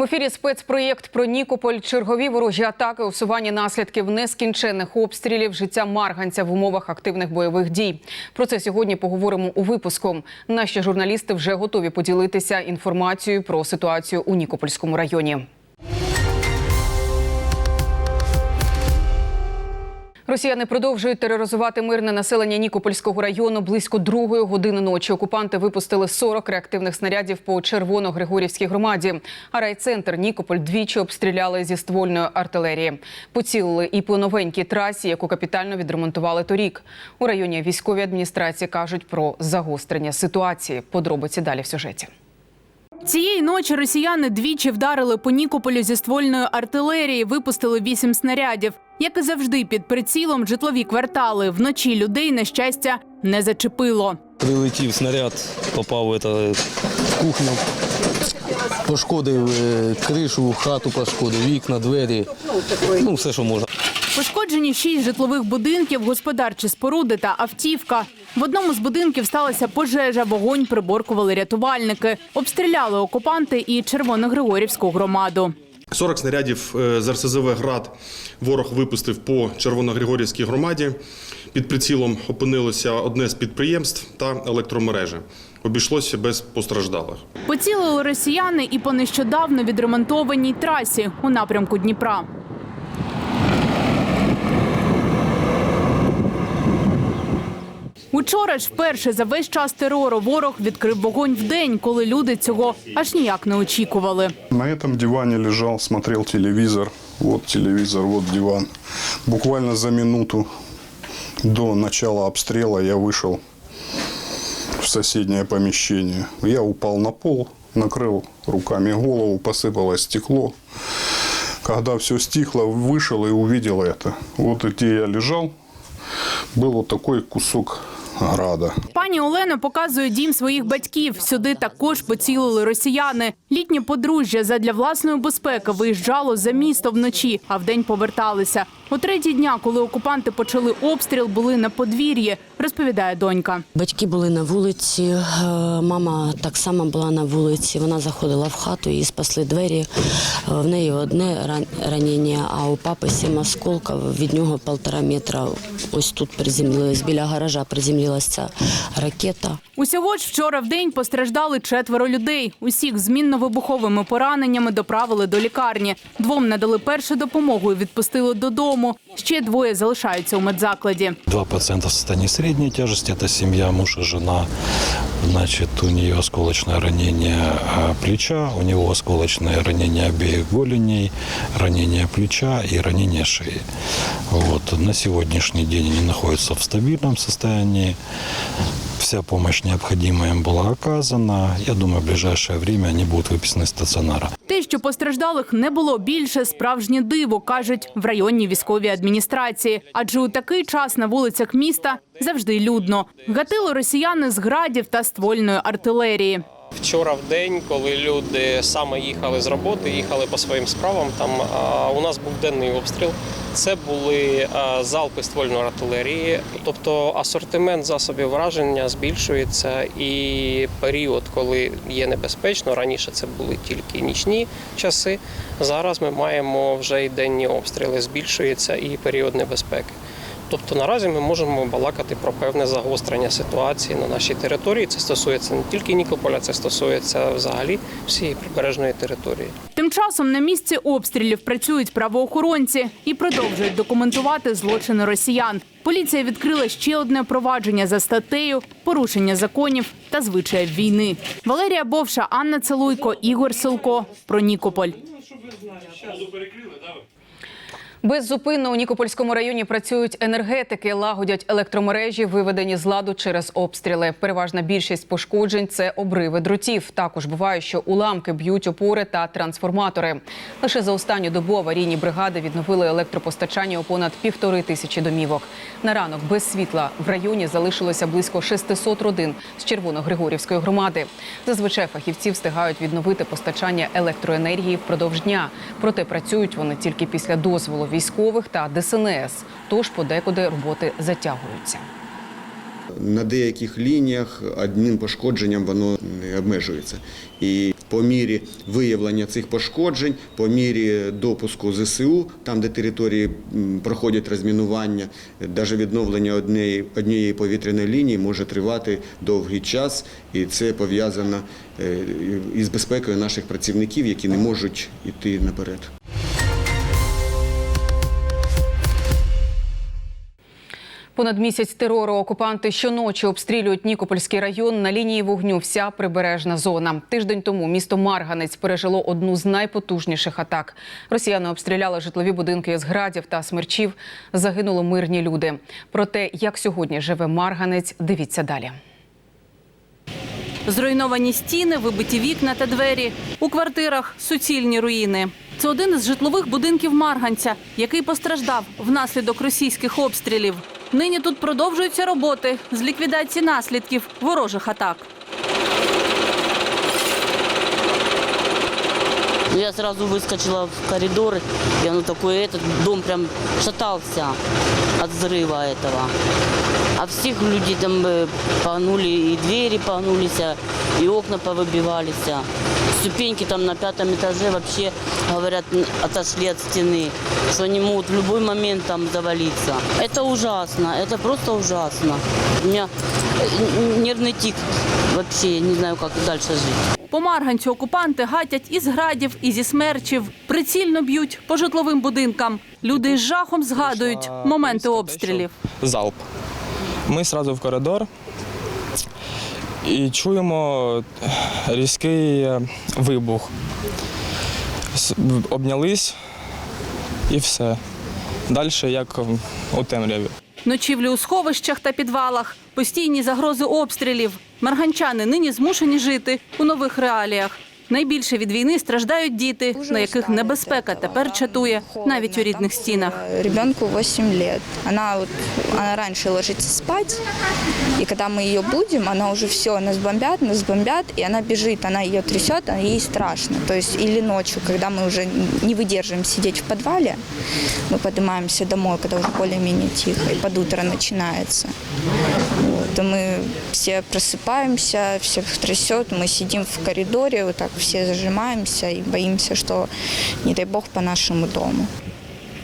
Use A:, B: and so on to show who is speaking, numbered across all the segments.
A: В ефірі спецпроєкт про Нікополь, чергові ворожі атаки, усування наслідків нескінченних обстрілів, життя марганця в умовах активних бойових дій. Про це сьогодні поговоримо у випуску. Наші журналісти вже готові поділитися інформацією про ситуацію у Нікопольському районі. Росіяни продовжують тероризувати мирне населення Нікопольського району. Близько другої години ночі окупанти випустили 40 реактивних снарядів по Червоно-Григорівській громаді. А райцентр Нікополь двічі обстріляли зі ствольної артилерії. Поцілили і по новенькій трасі, яку капітально відремонтували торік. У районі військовій адміністрації кажуть про загострення ситуації. Подробиці далі в сюжеті.
B: Цієї ночі росіяни двічі вдарили по Нікополю зі ствольної артилерії, випустили вісім снарядів. Як і завжди, під прицілом житлові квартали. Вночі людей, на щастя, не зачепило.
C: Прилетів снаряд, попав в, кухню, пошкодив е, кришу, хату пошкодив, вікна, двері. Ну, все, що можна.
B: Пошкоджені шість житлових будинків, господарчі споруди та автівка. В одному з будинків сталася пожежа, вогонь приборкували рятувальники. Обстріляли окупанти і Червоногригорівську громаду.
D: 40 снарядів е, з РСЗВ «Град» ворог випустив по Червоногригорівській громаді. Під прицілом опинилося одне з підприємств та електромережі. Обійшлося без постраждалих.
B: Поцілили росіяни і по нещодавно відремонтованій трасі у напрямку Дніпра. Учора ж вперше за весь час терору ворог відкрив вогонь в день, коли люди цього аж ніяк не очікували.
E: На этом диване лежал, смотрел телевизор. Вот телевизор, вот диван. Буквально за минуту до начала обстрела я вышел в соседнее помещение. Я упал на пол, накрыл руками голову, посыпалось стекло. Когда все стихло, вышел и увидел это. Вот где я лежал, был вот такой кусок града.
B: Пані Олена показує дім своїх батьків. Сюди також поцілили росіяни. Літнє подружжя задля власної безпеки виїжджало за місто вночі, а вдень поверталися. У третій дня, коли окупанти почали обстріл, були на подвір'ї, розповідає донька.
F: Батьки були на вулиці, е, мама так само була на вулиці. Вона заходила в хату, її спасли двері. Е, В неї одне ран- ранення, а у папи сім осколків. Від нього півтора метра. Ось тут приземлилась, біля гаража приземлилася ця ракета.
B: Усього ж вчора в день постраждали четверо людей. Усіх з мінно-вибуховими пораненнями доправили до лікарні. Двом надали першу допомогу і відпустили додому. Ще двоє залишаються у медзакладі.
G: Два пациента в состоянии средней тяжести. Это семья, муж и жена. Значит, у нее осколочное ранение плеча, у него осколочное ранение обеих голеней, ранение плеча и ранение шеи. Вот. На сегодняшний день они находятся в стабильном состоянии. Вся помощь необходимая им была оказана. Я думаю, в ближайшее время они будут выписаны из стационара.
B: Те, що постраждалих не було більше, справжнє диво, кажуть в районній військовій адміністрації. Адже у такий час на вулицях міста завжди людно. Гатили росіяни з градів та ствольної артилерії.
H: Вчора в день, коли люди саме їхали з роботи, їхали по своїм справам. Там у нас був денний обстріл. Це були залпи ствольної артилерії, тобто асортимент засобів враження збільшується, і період, коли є небезпечно, раніше це були тільки нічні часи. Зараз ми маємо вже й денні обстріли. Збільшується і період небезпеки. Тобто наразі ми можемо балакати про певне загострення ситуації на нашій території. Це стосується не тільки Нікополя, це стосується взагалі всієї прибережної території.
B: Тим часом на місці обстрілів працюють правоохоронці і продовжують документувати злочини росіян. Поліція відкрила ще одне провадження за статтею порушення законів та звичаїв війни. Валерія Бовша, Анна Целуйко, Ігор Силко. Про Нікополь.
A: Беззупинно у Нікопольському районі працюють енергетики, лагодять електромережі, виведені з ладу через обстріли. Переважна більшість пошкоджень це обриви дротів. Також буває, що уламки б'ють опори та трансформатори. Лише за останню добу аварійні бригади відновили електропостачання у понад півтори тисячі домівок. На ранок без світла в районі залишилося близько 600 родин з Червоногригорівської громади. Зазвичай фахівці встигають відновити постачання електроенергії впродовж дня. Проте працюють вони тільки після дозволу військових та ДСНС. Тож подекуди роботи затягуються.
I: На деяких лініях одним пошкодженням воно не обмежується. І по мірі виявлення цих пошкоджень, по мірі допуску ЗСУ, там де території проходять розмінування, навіть відновлення однієї, однієї повітряної лінії може тривати довгий час, і це пов'язано е, із безпекою наших працівників, які не можуть йти наперед.
A: Понад місяць терору окупанти щоночі обстрілюють Нікопольський район. На лінії вогню вся прибережна зона. Тиждень тому місто Марганець пережило одну з найпотужніших атак. Росіяни обстріляли житлові будинки з градів та смерчів. Загинули мирні люди. Про те, як сьогодні живе Марганець, дивіться далі.
J: Зруйновані стіни, вибиті вікна та двері. У квартирах суцільні руїни. Це один із житлових будинків Марганця, який постраждав внаслідок російських обстрілів. Нині тут продовжуються роботи з ліквідації наслідків ворожих атак.
F: Ну, Я сразу выскочила в коридор, и оно такое, этот дом прям шатался от взрыва этого. А всех людей там э, погнули, и двери погнулись, а, и окна повыбивались. а. Ступеньки там на пятом этаже вообще, говорят, н- отошли от стены, что они могут в любой момент там завалиться. Это ужасно, это просто ужасно. У меня э, н- нервный тик вообще, я не знаю, как дальше жить.
J: По Марганцю окупанти гатять із градів, і зі смерчів. Прицільно б'ють по житловим будинкам. Люди із жахом згадують моменти обстрілів.
K: залп. Ми одразу в коридор і чуємо різкий е, вибух. Обнялись і все. Далі як у темряві.
J: Ночівлі у сховищах та підвалах, постійні загрози обстрілів. Марганчани нині змушені жити у нових реаліях. Найбільше від війни страждають діти, на яких небезпека тепер чатує навіть у рідних стінах.
L: Ребенку 8 лет. Она вот она раньше ложится спать, и когда мы ее будем, она уже все, нас бомбят, нас бомбят, и она бежит, она ее трясет, а ей страшно. То есть или ночью, когда мы уже не выдерживаем сидеть в подвале, мы поднимаемся домой, когда уже более-менее тихо, и под утро начинается. Вот, и мы все просыпаемся, всех трясет, мы сидим в коридоре, вот так все зажимаемся и боимся, что, не дай бог, по нашему дому.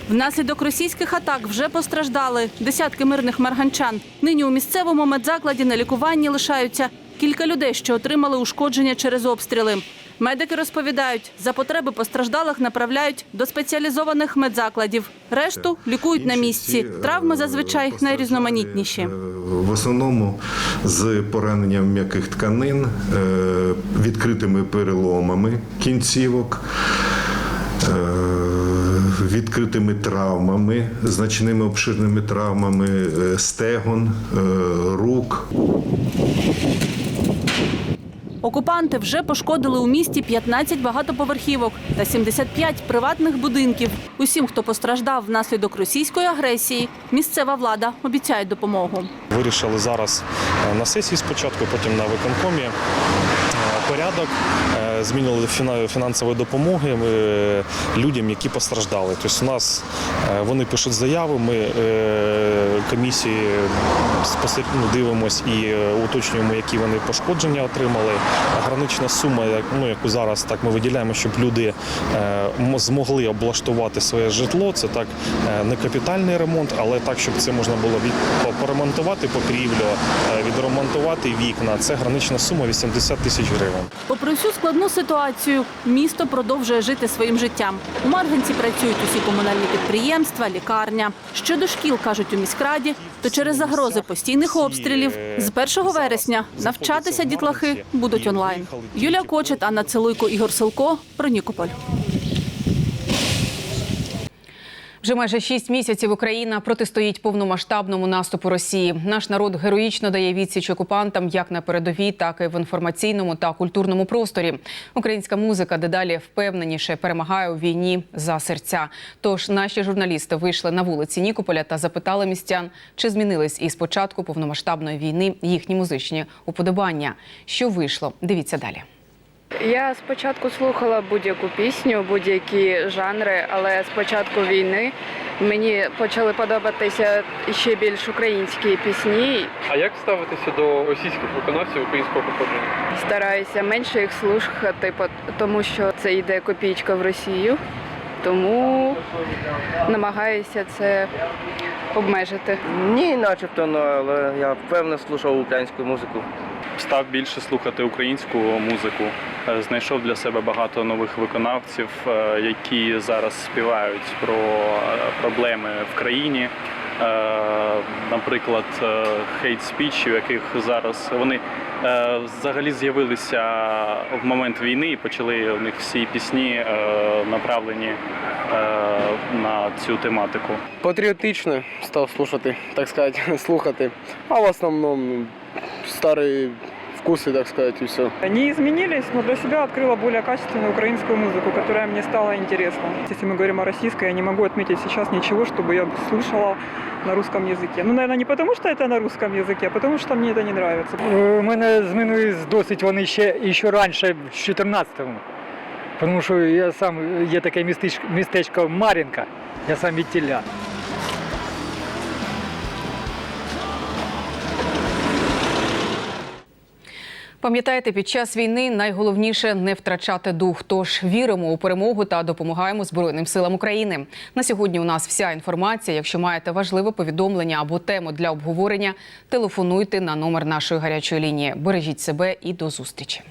J: Внаслідок російських атак вже постраждали десятки мирних марганчан. Нині у місцевому медзакладі на лікуванні лишаються кілька людей, що отримали ушкодження через обстріли. Медики розповідають, за потреби постраждалих направляють до спеціалізованих медзакладів. Решту лікують на місці. Травми зазвичай найрізноманітніші.
M: В основному з пораненням м'яких тканин, е, відкритими переломами кінцівок, е, відкритими травмами, значними обширними травмами е, стегон, е, рук.
J: Окупанти вже пошкодили у місті 15 багатоповерхівок та 75 приватних будинків. Усім, хто постраждав внаслідок російської агресії, місцева влада обіцяє допомогу.
N: Вирішили зараз е, на сесії спочатку, потім на виконкомі е, порядок. Змінили фінансової допомоги е, людям, які постраждали. Тобто у нас е, вони пишуть заяви, ми е, комісії ну, і е, уточнюємо, які вони пошкодження отримали. Гранична сума, ну, яку зараз так ми виділяємо, щоб люди змогли облаштувати своє житло. Це так не капітальний ремонт, але так, щоб це можна було поремонтувати покрівлю, відремонтувати вікна. Це гранична сума 80 тисяч гривень.
J: Попри всю складну ситуацію, місто продовжує жити своїм життям. У Марганці працюють усі комунальні підприємства, лікарня. Щодо шкіл, кажуть у міськраді, то через загрози постійних обстрілів з 1 вересня навчатися дітлахи будуть онлайн. Юлія Кочет, Анна Целуйко, Ігор Селко Про Нікополь.
A: Вже майже шість місяців Україна протистоїть повномасштабному наступу Росії. Наш народ героїчно дає відсіч окупантам як на передовій, так і в інформаційному та культурному просторі. Українська музика дедалі впевненіше перемагає у війні за серця. Тож наші журналісти вийшли на вулиці Нікополя та запитали містян, чи змінились із початку повномасштабної війни їхні музичні уподобання. Що вийшло? Дивіться далі.
O: Я спочатку слухала будь-яку пісню, будь-які жанри, але з початку війни мені почали подобатися ще більш українські пісні.
P: А як ставитися до російських виконавців українського походження?
O: Стараюся менше їх слухати, тому що це йде копійка в Росію. Тому намагаюся це обмежити.
Q: Ні, начебто, ну, але я впевнено слухав українську музику.
P: Став більше слухати українську музику. Е, Знайшов для себе багато нових виконавців, е, які зараз співають про е, проблеми в країні. Наприклад, хейт спіч, яких зараз вони взагалі з'явилися в момент війни і почали у них всі пісні направлені на цю тематику.
Q: Патріотично став слухати, так сказати, слухати. А в основному старі вкуси, так сказати, і все.
R: Они изменились, но для себя открыла более качественную украинскую музыку, которая мне стала интересна. Если мы говорим о российской, я не могу отметить сейчас ничего, чтобы я слушала на русском языке. Ну, наверное, не потому, что это на русском языке, а потому, что мне это не нравится.
S: У мене змінились досить вони ще, і ще раніше, в 14-му. Тому що я сам є таке містечко, містечко Мар'їнка, я сам від тіля.
A: Пам'ятайте, під час війни найголовніше не втрачати дух. Тож віримо у перемогу та допомагаємо Збройним силам України. На сьогодні у нас вся інформація. Якщо маєте важливе повідомлення або тему для обговорення, телефонуйте на номер нашої гарячої лінії. Бережіть себе і до зустрічі.